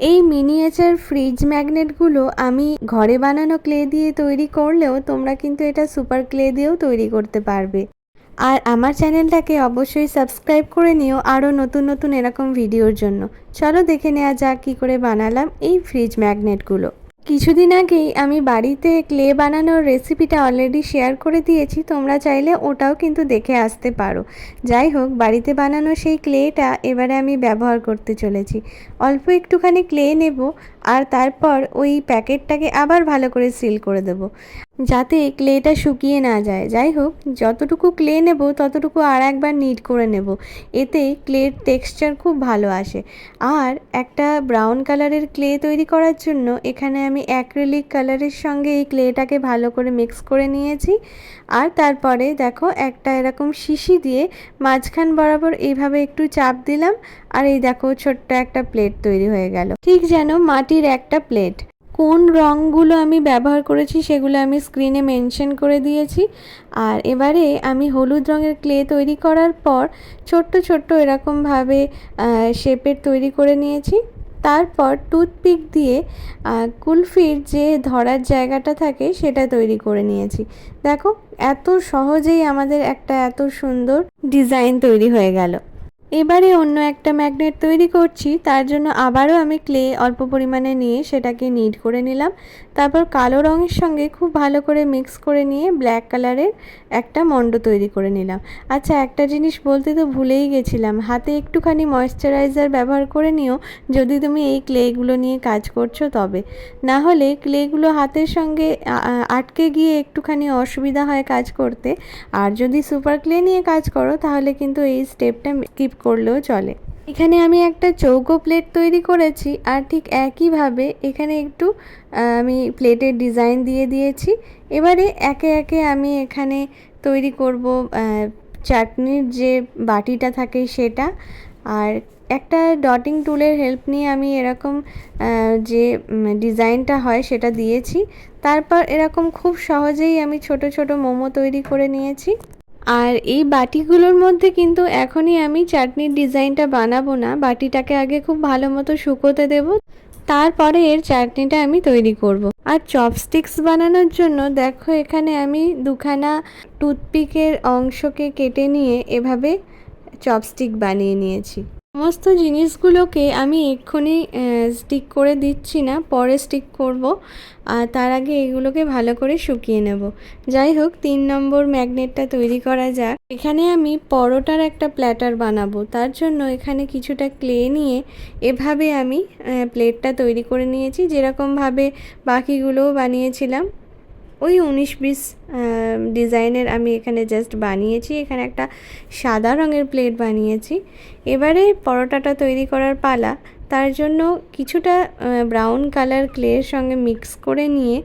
এই miniature fridge ম্যাগনেটগুলো আমি ঘরে বানানো ক্লে দিয়ে তৈরি করলেও তোমরা কিন্তু এটা সুপার ক্লে দিয়েও তৈরি করতে পারবে। আর আমার চ্যানেলটাকে অবশ্যই সাবস্ক্রাইব করে নিও আরও নতুন নতুন এরকম ভিডিওর জন্য। চলো দেখে নেওয়া যাক কী করে বানালাম এই ফ্রিজ ম্যাগনেটগুলো কিছুদিন আগেই আমি বাড়িতে ক্লে বানানোর রেসিপিটা অলরেডি শেয়ার করে দিয়েছি, তোমরা চাইলে ওটাও কিন্তু দেখে আসতে পারো। যাই হোক, বাড়িতে বানানো সেই ক্লেটা এবারে আমি ব্যবহার করতে চলেছি। অল্প একটুখানি ক্লে নেব আর তারপর ওই প্যাকেটটাকে আবার ভালো করে সিল করে দেব, যাতে ক্লেটা শুকিয়ে না যায়। যাই হোক, যতটুকু ক্লে নেব, ততটুকু আর একবার নিট করে নেব। এতে ক্লের টেক্সচার খুব ভালো আসে। আর একটা ব্রাউন কালারের ক্লে তৈরি করার জন্য এখানে আমি অ্যাক্রিলিক কালারের সঙ্গে এই ক্লেটাকে ভালো করে মিক্স করে নিয়েছি। আর তারপরে দেখো, একটা এরকম শিশি দিয়ে মাঝখান বরাবর এইভাবে একটু চাপ দিলাম। আর এই দেখো, ছোট্ট একটা প্লেট তৈরি হয়ে গেল। ঠিক যেন মাটির একটা প্লেট। কোন রঙগুলো আমি ব্যবহার করেছি সেগুলো আমি স্ক্রিনে মেনশন করে দিয়েছি। আর এবারে আমি হলুদ রঙের ক্লে তৈরি করার পর ছোট্ট ছোট্ট এরকমভাবে শেপের তৈরি করে নিয়েছি। তারপর টুথপিক দিয়ে কুলফির যে ধরার জায়গাটা থাকে সেটা তৈরি করে নিয়েছি। দেখো, এত সহজেই আমাদের একটা এত সুন্দর ডিজাইন তৈরি হয়ে গেল। এবারে অন্য একটা ম্যাগনেট তৈরি করছি, তার জন্য আবারও আমি ক্লে অল্প পরিমাণে নিয়ে সেটাকে নিড করে নিলাম। তারপর কালো রঙের সঙ্গে খুব ভালো করে মিক্স করে নিয়ে ব্ল্যাক কালারের একটা মণ্ড তৈরি করে নিলাম। আচ্ছা একটা জিনিস বলতে তো ভুলেই গেছিলাম। হাতে একটুখানি ময়শ্চারাইজার ব্যবহার করে নিও, যদি তুমি এই ক্লেগুলো নিয়ে কাজ করছ তবে। না হলে ক্লেগুলো হাতের সঙ্গে আটকে গিয়ে একটুখানি অসুবিধা হয় কাজ করতে। আর যদি সুপার ক্লে নিয়ে কাজ করো, তাহলে কিন্তু এই স্টেপটা স্কিপ করলেও চলে। এখানে আমি একটা চৌকো প্লেট তৈরি করেছি আর ঠিক একইভাবে এখানে একটু আমি প্লেটের ডিজাইন দিয়ে দিয়েছি। এবারে একে একে আমি এখানে তৈরি করব চাটনির যে বাটিটা থাকে সেটা। আর একটা ডটিং টুলের হেল্প নিয়ে আমি এরকম যে ডিজাইনটা হয় সেটা দিয়েছি। তারপর এরকম খুব সহজেই আমি ছোট ছোট মোমো তৈরি করে নিয়েছি। আর এই বাটিগুলোর মধ্যে কিন্তু এখনই আমি চাটনির ডিজাইনটা বানাবো না। বাটিটাকে আগে খুব ভালো মতো শুকোতে দেবো। তারপরে এর চাটনিটা আমি তৈরি করব। আর চপস্টিক্স বানানোর জন্য দেখো এখানে আমি দুখানা টুথপিকের অংশকে কেটে নিয়ে এভাবে চপস্টিক বানিয়ে নিয়েছি। সমস্ত জিনিসগুলোকে আমি এক্ষুনি স্টিক করে দিচ্ছি না, পরে স্টিক করব। আর তার আগে এগুলোকে ভালো করে শুকিয়ে নেব। যাই হোক, তিন নম্বর ম্যাগনেটটা তৈরি করা যাক। এখানে আমি পরোটার একটা প্ল্যাটার বানাবো। তার জন্য এখানে কিছুটা ক্লে নিয়ে এভাবে আমি প্লেটটা তৈরি করে নিয়েছি। যেরকমভাবে বাকিগুলোও বানিয়েছিলাম। ওই উনিশ বিশ ডিজাইনের আমি এখানে জাস্ট বানিয়েছি। এখানে একটা সাদা রঙের প্লেট বানিয়েছি। এবারে পরোটাটা তৈরি করার পালা। তার জন্য কিছুটা ব্রাউন কালার ক্লের সঙ্গে মিক্স করে নিয়ে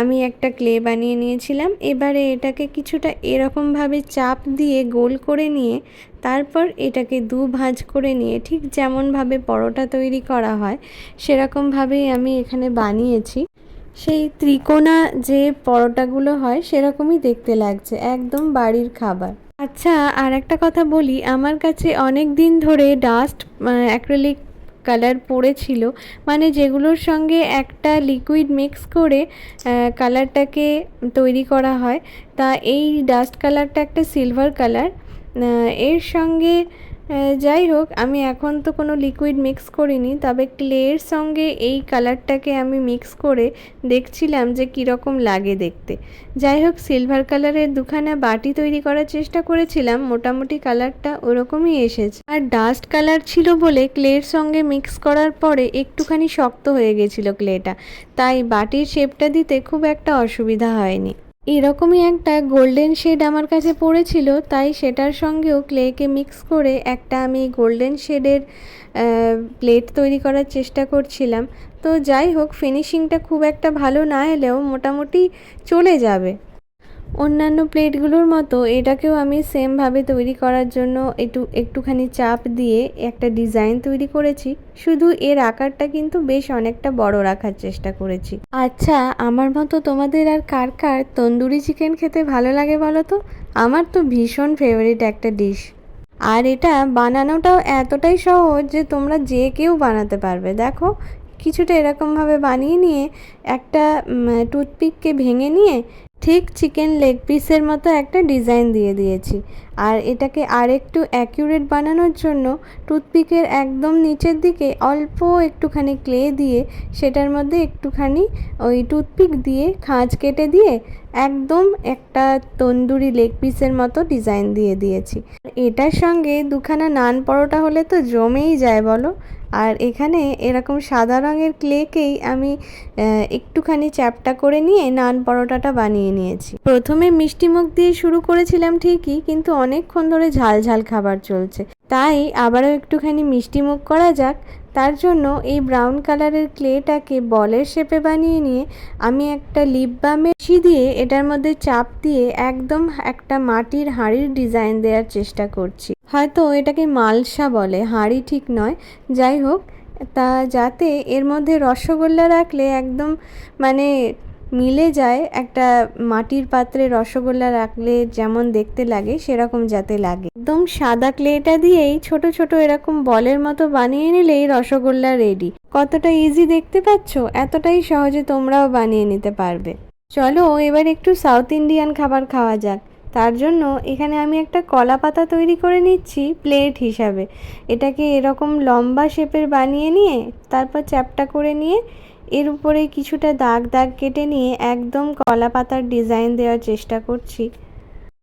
আমি একটা ক্লে বানিয়ে নিয়েছিলাম। এবারে এটাকে কিছুটা এরকমভাবে চাপ দিয়ে গোল করে নিয়ে তারপর এটাকে দু ভাঁজ করে নিয়ে, ঠিক যেমনভাবে পরোটা তৈরি করা হয়, সেরকমভাবেই আমি এখানে বানিয়েছি। সেই ত্রিকোণা যে পরোটাগুলো হয় সেরকমই দেখতে লাগছে, একদম বাড়ির খাবার। আচ্ছা আর একটা কথা বলি, আমার কাছে অনেক দিন ধরে ডাস্ট অ্যাক্রেলিক কালার পড়েছিল মানে যেগুলোর সঙ্গে একটা লিকুইড মিক্স করে কালারটাকে তৈরি করা হয়, তা এই ডাস্ট কালারটা একটা সিলভার কালারের সঙ্গে যাই হোক, আমি এখন তো কোনো লিকুইড মিক্স করিনি, তবে ক্লের সঙ্গে এই কালারটাকে আমি মিক্স করে দেখছিলাম যে কীরকম লাগে দেখতে। যাই হোক সিলভার কালারের দুখানা বাটি তৈরি করার চেষ্টা করেছিলাম, মোটামুটি কালারটা ওরকমই এসেছে। আর ডাস্ট কালার ছিল বলে ক্লের সঙ্গে মিক্স করার পরে একটুখানি শক্ত হয়ে গেছিল ক্লেটা তাই বাটির শেপটা দিতে খুব একটা অসুবিধা হয়নি। এরকমই একটা গোল্ডেন শেড আমার কাছে পড়েছিল, তাই সেটার সঙ্গেও ক্লেকে মিক্স করে একটা আমি গোল্ডেন শেডের প্লেট তৈরি করার চেষ্টা করছিলাম। তো যাই হোক ফিনিশিংটা খুব একটা ভালো না এলেও মোটামুটি চলে যাবে। অন্যান্য প্লেটগুলোর মতো এটাকেও আমি সেমভাবে তৈরি করার জন্য একটু, একটুখানি চাপ দিয়ে একটা ডিজাইন তৈরি করেছি। শুধু এর আকারটা কিন্তু বেশ অনেকটা বড় রাখার চেষ্টা করেছি। আচ্ছা আমার মতো তোমাদের আর কার কার তন্দুরি চিকেন খেতে ভালো লাগে বলো তো? আমার তো ভীষণ ফেভারিট একটা ডিশ আর এটা বানানোটাও এতটাই সহজ যে তোমরা যে কেউ বানাতে পারবে। দেখো, কিছুটা এরকমভাবে বানিয়ে নিয়ে একটা টুথপিককে ভেঙে নিয়ে ঠিক চিকেন লেগ পিসের মতো একটা ডিজাইন দিয়ে দিয়েছি। আর এটাকে আর একটু অ্যাকিউরেট বানানোর জন্য টুথপিকের একদম নিচের দিকে অল্প একটুখানি ক্লে দিয়ে সেটার মধ্যে একটুখানি ওই টুথপিক দিয়ে খাঁজ কেটে দিয়ে একদম একটা তন্দুরি লেগ পিসের মতো ডিজাইন দিয়ে দিয়েছি। এটার সঙ্গে দুখানা নান পরোটা হলে তো জমেই যায় বলো। আর এখানে এরকম সাদা রঙের ক্লেকেই আমি একটুখানি চ্যাপটা করে নিয়ে নান পরোটাটা বানিয়ে নিয়েছি। প্রথমে মিষ্টি মুখ দিয়ে শুরু করেছিলাম ঠিকই, কিন্তু অনেকক্ষণ ধরে ঝাল ঝাল খাবার চলছে। তাই আবারও একটুখানি মিষ্টি মুখ করা যাক। তার জন্য এই ব্রাউন কালারের ক্লেটাকে বলের শেপে বানিয়ে নিয়ে আমি একটা লিপ বামে দিয়ে এটার মধ্যে চাপ দিয়ে একদম একটা মাটির হাঁড়ির ডিজাইন দেওয়ার চেষ্টা করছি। হয়তো এটাকে মালসা বলে, হাঁড়ি ঠিক নয়। যাই হোক, তা যাতে এর মধ্যে রসগোল্লা রাখলে একদম মানে মিলে যায়, একটা মাটির পাত্রে রসগোল্লা রাখলে যেমন দেখতে লাগে, সেরকম যাতে লাগে। একদম সাদা ক্লেটা দিয়েই ছোট ছোট এরকম বলের মতো বানিয়ে নিলেই রসগোল্লা রেডি কতটা ইজি দেখতে পাচ্ছ? এতটাই সহজে তোমরাও বানিয়ে নিতে পারবে। চলো, এবার একটু সাউথ ইন্ডিয়ান খাবার খাওয়া যাক। তার জন্য এখানে আমি একটা কলা পাতা তৈরি করে নিচ্ছি প্লেট হিসাবে। এটাকে এরকম লম্বা শেপের বানিয়ে নিয়ে, তারপর চ্যাপটা করে নিয়ে, এর উপরে কিছুটা দাগ দাগ কেটে নিয়ে একদম কলা পাতার ডিজাইন দেওয়ার চেষ্টা করছি।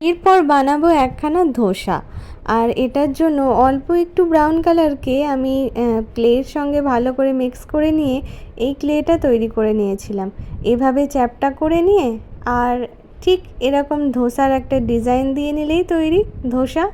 এরপর বানাবো একখানা ধোসা। আর এটার জন্য অল্প একটু ব্রাউন কালারকে আমি ক্লের সঙ্গে ভালো করে মিক্স করে নিয়ে এই ক্লেটা তৈরি করে নিয়েছিলাম। এভাবে চ্যাপটা করে নিয়ে আর ঠিক এরকম ধোসার একটা ডিজাইন দিয়ে নিলেই তৈরি, ধোসা।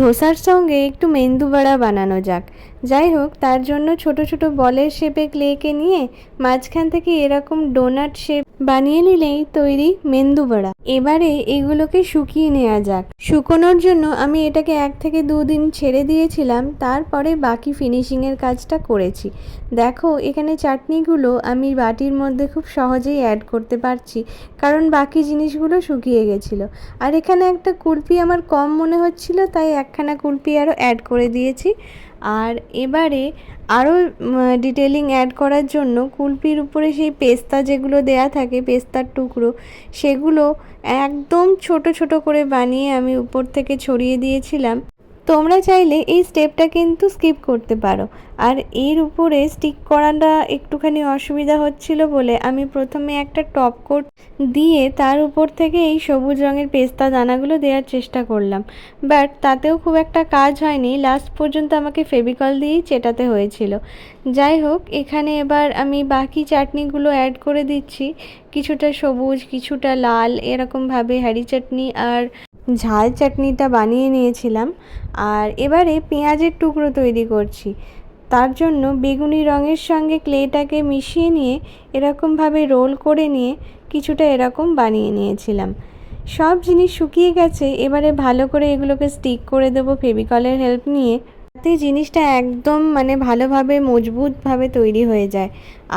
ধোসার সঙ্গে একটু মেন্দু বড়া বানানো যাক। যাই হোক, তার জন্য ছোট ছোট বলের শেপে ক্লেকে নিয়ে মাঝখান থেকে এরকম ডোনাট শেপ বানিয়ে নিলেই তৈরি মেন্দু বড়া। এবারে এগুলোকে শুকিয়ে নেওয়া যাক। শুকোনোর জন্য আমি এটাকে এক থেকে দুদিন ছেড়ে দিয়েছিলাম, তারপরে বাকি ফিনিশিংয়ের কাজটা করেছি। দেখো, এখানে চাটনিগুলো আমি বাটির মধ্যে খুব সহজেই অ্যাড করতে পারছি, কারণ বাকি জিনিসগুলো শুকিয়ে গেছিল। আর এখানে একটা কুলপি আমার কম মনে হচ্ছিল, তাই একখানা কুলপি আরও অ্যাড করে দিয়েছি। আর এবারে আরও ডিটেলিং অ্যাড করার জন্য কুলপির উপরে সেই পেস্তা যেগুলো দেয়া থাকে, পেস্তার টুকরো, সেগুলো একদম ছোট ছোট করে বানিয়ে আমি উপর থেকে ছড়িয়ে দিয়েছিলাম। তোমরা চাইলে এই স্টেপটা কিন্তু স্কিপ করতে পারো। আর এর উপরে স্টিক করাটা একটুখানি অসুবিধা হচ্ছিল বলে আমি প্রথমে একটা টপ কোট দিয়ে তার উপর থেকে এই সবুজ রঙের পেস্তা দানাগুলো দেওয়ার চেষ্টা করলাম। বাট তাতেও খুব একটা কাজ হয়নি। লাস্ট পর্যন্ত আমাকে ফেবিকল দিয়েই চেটাতে হয়েছিল। যাই হোক, এখানে এবার আমি বাকি চাটনিগুলো অ্যাড করে দিচ্ছি। কিছুটা সবুজ, কিছুটা লাল, এরকমভাবে হ্যারি চাটনি আর ঝাল চাটনিটা বানিয়ে নিয়েছিলাম আর এবারে পেঁয়াজের টুকরো তৈরি করছি। তার জন্য বেগুনি রঙের সঙ্গে ক্লেটাকে মিশিয়ে নিয়ে এরকমভাবে রোল করে নিয়ে কিছুটা এরকম বানিয়ে নিয়েছিলাম। সব জিনিস শুকিয়ে গেছে, এবারে ভালো করে এগুলোকে স্টিক করে দেবো ফেবিকলের হেল্প নিয়ে। যাতে জিনিসটা একদম মানে ভালোভাবে, মজবুতভাবে তৈরি হয়ে যায়।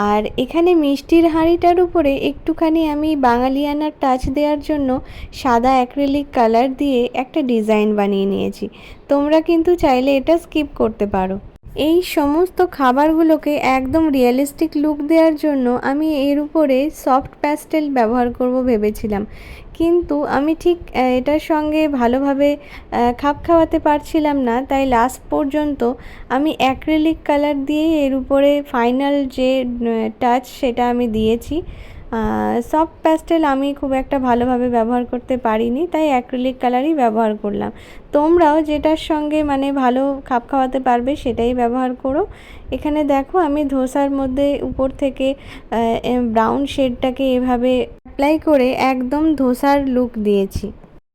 আর এখানে মিষ্টির হাঁড়িটার উপরে একটুখানি আমি বাঙালিয়ানার টাচ দেওয়ার জন্য সাদা অ্যাক্রিলিক কালার দিয়ে একটা ডিজাইন বানিয়ে নিয়েছি। তোমরা কিন্তু চাইলে এটা স্কিপ করতে পারো। এই সমস্ত খাবারগুলোকে একদম রিয়েলিস্টিক লুক দেওয়ার জন্য আমি এর উপরে সফট প্যাস্টেল ব্যবহার করব ভেবেছিলাম। কিন্তু আমি ঠিক এটার সঙ্গে ভালোভাবে খাপ খাওয়াতে পারছিলাম না। তাই লাস্ট পর্যন্ত আমি অ্যাক্রিলিক কালার দিয়েই এর উপরে ফাইনাল যে টাচ সেটা আমি দিয়েছি। সফট প্যাস্টেল আমি খুব একটা ভালোভাবে ব্যবহার করতে পারিনি, তাই অ্যাক্রিলিক কালারই ব্যবহার করলাম। তোমরাও যেটার সঙ্গে মানে ভালো খাপ খাওয়াতে পারবে সেটাই ব্যবহার করো। এখানে দেখো আমি ধোসার মধ্যে উপর থেকে ব্রাউন শেডটাকে এভাবে অ্যাপ্লাই করে একদম ধোসার লুক দিয়েছি।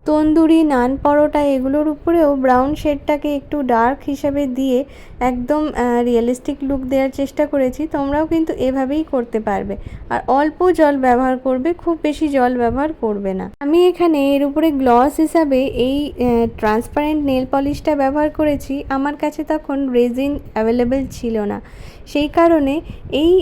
তন্দুরি নান পরোটা এগুলোর উপরেও ব্রাউন শেডটাকে একটু ডার্ক হিসাবে দিয়ে একদম রিয়েলিস্টিক লুক দেওয়ার চেষ্টা করেছি। তোমরাও কিন্তু এভাবেই করতে পারবে। আর অল্প জল ব্যবহার করবে, খুব বেশি জল ব্যবহার করবে না। আমি এখানে এর উপরে গ্লস হিসাবে এই ট্রান্সপারেন্ট নেল পলিশটা ব্যবহার করেছি। আমার কাছে তখন রেজিন অ্যাভেলেবেল ছিল না। সেই কারণে এই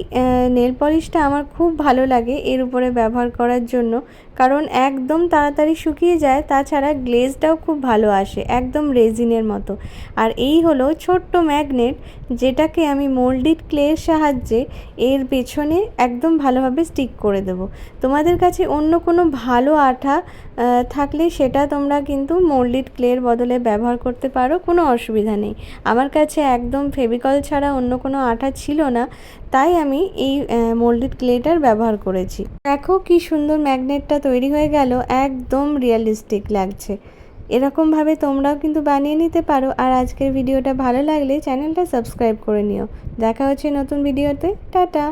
নেল পলিশটা আমার খুব ভালো লাগে এর উপরে ব্যবহার করার জন্য। কারণ একদম তাড়াতাড়ি শুকিয়ে যায়, তাছাড়া গ্লেজটাও খুব ভালো আসে, একদম রেজিনের মতো। আর এই হলো ছোট্ট ম্যাগনেট, যেটাকে আমি মোল্ডিড ক্লের সাহায্যে এর পেছনে একদম ভালোভাবে স্টিক করে দেবো। তোমাদের কাছে অন্য কোনো ভালো আঠা থাকলে সেটা তোমরা কিন্তু মোল্ডিড ক্লের বদলে ব্যবহার করতে পারো, কোনো অসুবিধা নেই। আমার কাছে একদম ফেভিকল ছাড়া অন্য কোনো আঠা ছিল না, তাই আমি এই মোল্ডেড ক্লেটার ব্যবহার করেছি। দেখো কি সুন্দর ম্যাগনেটটা তৈরি হয়ে গেল, একদম রিয়েলিস্টিক লাগছে। এরকমভাবে তোমরাও কিন্তু বানিয়ে নিতে পারো, আর আজকের ভিডিওটা ভালো লাগলে চ্যানেলটা সাবস্ক্রাইব করে নিও। দেখা হচ্ছে নতুন ভিডিওতে টাটা!